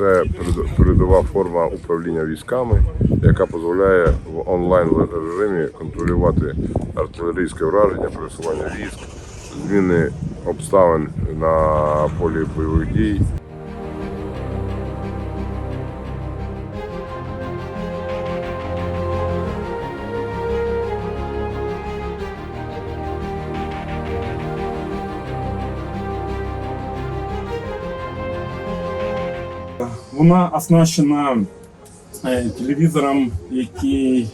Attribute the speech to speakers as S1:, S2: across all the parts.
S1: це перед- передова форма управління військами, яка дозволяє в онлайн режимі контролювати артилерійське враження, пересування військ, зміни обставин на полі бойових дій.
S2: Вона оснащена е, телевізором, який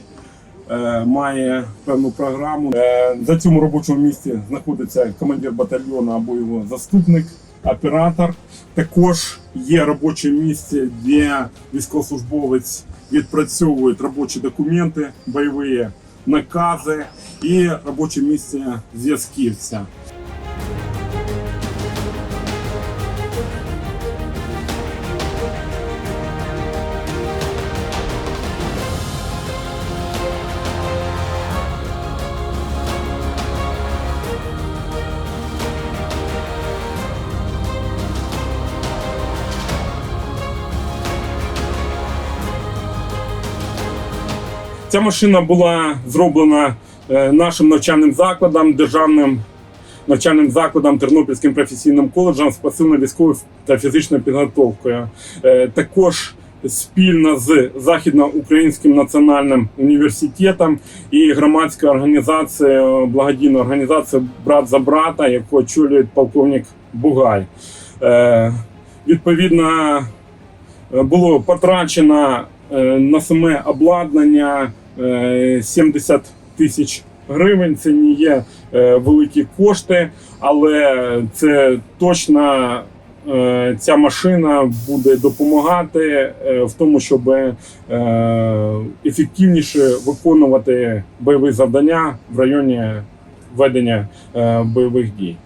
S2: е, має певну програму. Е, За цьому робочому місці знаходиться командир батальйону або його заступник, оператор. Також є робоче місце, де військовослужбовець відпрацьовує робочі документи, бойові накази і робоче місце зв'язківця. Ця машина була зроблена е, нашим навчальним закладом, державним навчальним закладом Тернопільським професійним коледжем з пасивно-військовою та фізичною підготовкою. Е, Також спільно з Західноукраїнським національним університетом і громадською організацією, благодійною організацією Брат за брата, яку очолює полковник Бугай. Е, Відповідно, було потрачено на саме обладнання е, 70 тисяч гривень. Це не є е, великі кошти, але це точно. е, Ця машина буде допомагати е, в тому, щоб е, ефективніше виконувати бойові завдання в районі ведення е, бойових дій.